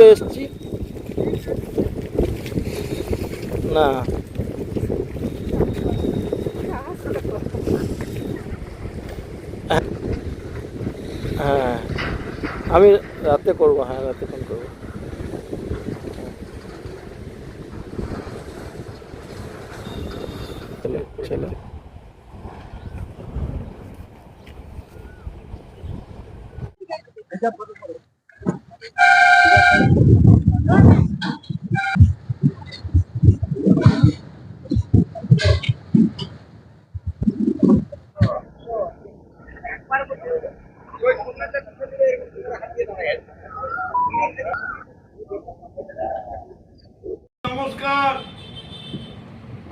করে এসছি। না। হ্যাঁ। আমি রাতে করব হ্যাঁ রাতে ফোন করব। ছেলে ছেলে নমস্কার।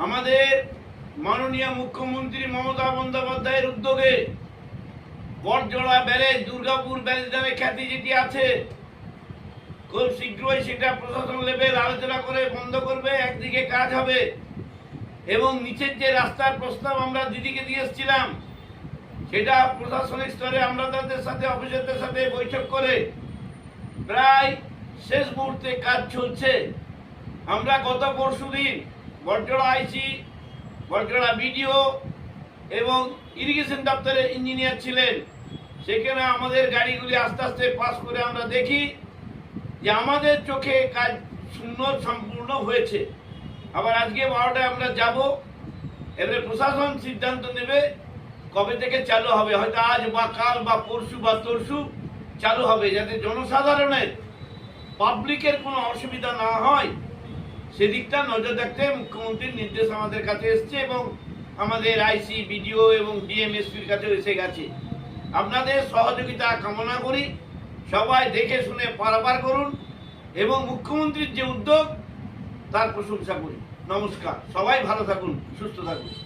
আমাদের মাননীয় মুখ্যমন্ত্রী মমতা বন্দ্যোপাধ্যায়ের উদ্যোগে বরজোড়া ব্যারেজ দুর্গাপুর ব্যারেজ নামে খ্যাতি যেটি আছে। খুব শীঘ্রই সেটা প্রশাসন লেভেল আলোচনা করে বন্ধ করবে, একদিকে কাজ হবে। এবং নিচের যে রাস্তার প্রস্তাব আমরা দিদিকে দিয়ে এসেছিলাম, সেটা প্রশাসনিক স্তরে আমরা তাদের সাথে, অফিসারদের সাথে বৈঠক করে প্রায় শেষ মুহূর্তে কাজ চলছে। আমরা গত পরশু দিন বটজোড়া আইসি বটজোড়া বিডিও এবং ইরিগেশন দপ্তরের ইঞ্জিনিয়ার ছিলেন। সেখানে আমাদের গাড়িগুলি আস্তে আস্তে পাস করে আমরা দেখি। যে আমাদের চোখে কাজ সুন্দর সম্পূর্ণ হয়েছে। আবার আজকে বারোটায় আমরা যাব, এবারে প্রশাসন সিদ্ধান্ত নেবে কবে থেকে চালু হবে। হয়তো আজ বা কাল বা পরশু বা তরশু চালু হবে, যাতে জনসাধারণের পাবলিকের কোনো অসুবিধা না হয়। সেদিকটা নজর রাখতে মুখ্যমন্ত্রীর নির্দেশ আমাদের কাছে এসছে এবং আমাদের আইসি, বিডিও এবং ডিএমএসপির কাছেও এসে গেছে। আপনাদের সহযোগিতা কামনা করি। সবাই দেখে শুনে পারাপার করুন এবং মুখ্যমন্ত্রীর যে উদ্যোগ, তার প্রশংসা করি। নমস্কার। সবাই ভালো থাকুন, সুস্থ থাকুন।